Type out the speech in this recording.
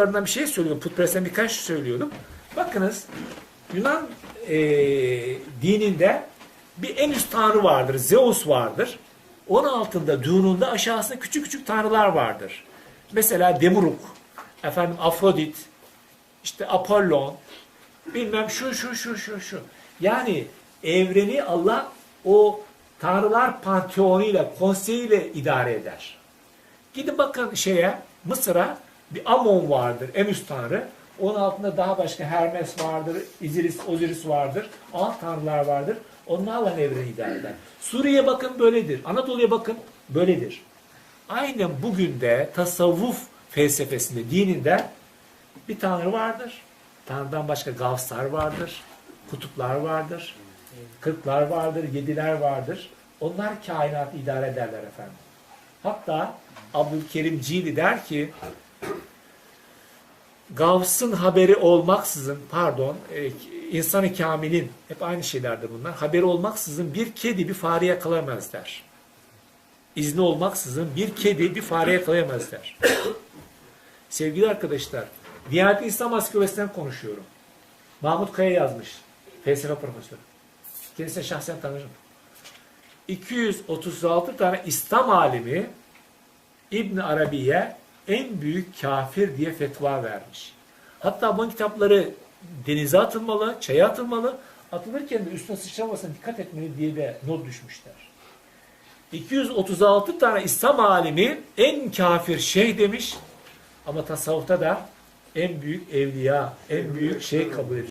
bir şey söylüyordum. Putperest'ten birkaç şey söylüyordum. Bakınız Yunan e, dininde bir en üst tanrı vardır. Zeus vardır. Onun altında, düğününde aşağısında küçük küçük tanrılar vardır. Mesela Demuruk, efendim Afrodit, işte Apollon, bilmem şu şu şu şu şu. Yani evreni Allah o tanrılar panteonuyla, konseyiyle idare eder. Gidin bakın şeye, Mısır'a bir Amon vardır, en üst tanrı. Onun altında daha başka Hermes vardır, Iziris, Osiris vardır, alt tanrılar vardır. Onlarla evreni idare eder. Suriye'ye bakın böyledir. Anadolu'ya bakın böyledir. Aynen bugün de tasavvuf felsefesinde, dininde bir tanrı vardır. Tanrıdan başka gavslar vardır, kutuplar vardır, kırklar vardır, yediler vardır. Onlar kainatı idare ederler efendim. Hatta Abdülkerim Cili der ki Gavs'ın haberi olmaksızın pardon e, insanı kamilin hep aynı şeylerdir bunlar. Haberi olmaksızın bir kedi bir fare yakalayamaz der. İzni olmaksızın bir kedi bir fare yakalayamaz der. Sevgili arkadaşlar, Diyanet İslam Ansiklopedisinden konuşuyorum. Mahmut Kaya yazmış. Felsefe profesörü. Kendisine şahsen tanırım. 236 tane İslam alimi İbn Arabi'ye en büyük kafir diye fetva vermiş. Hatta bu kitapları denize atılmalı, çaya atılmalı, atılırken de üstüne sıçramasına dikkat etmeli diye de not düşmüşler. 236 tane İslam alimi en kafir şeyh demiş ama tasavvufta da en büyük evliya, en büyük şey kabul edilmiş.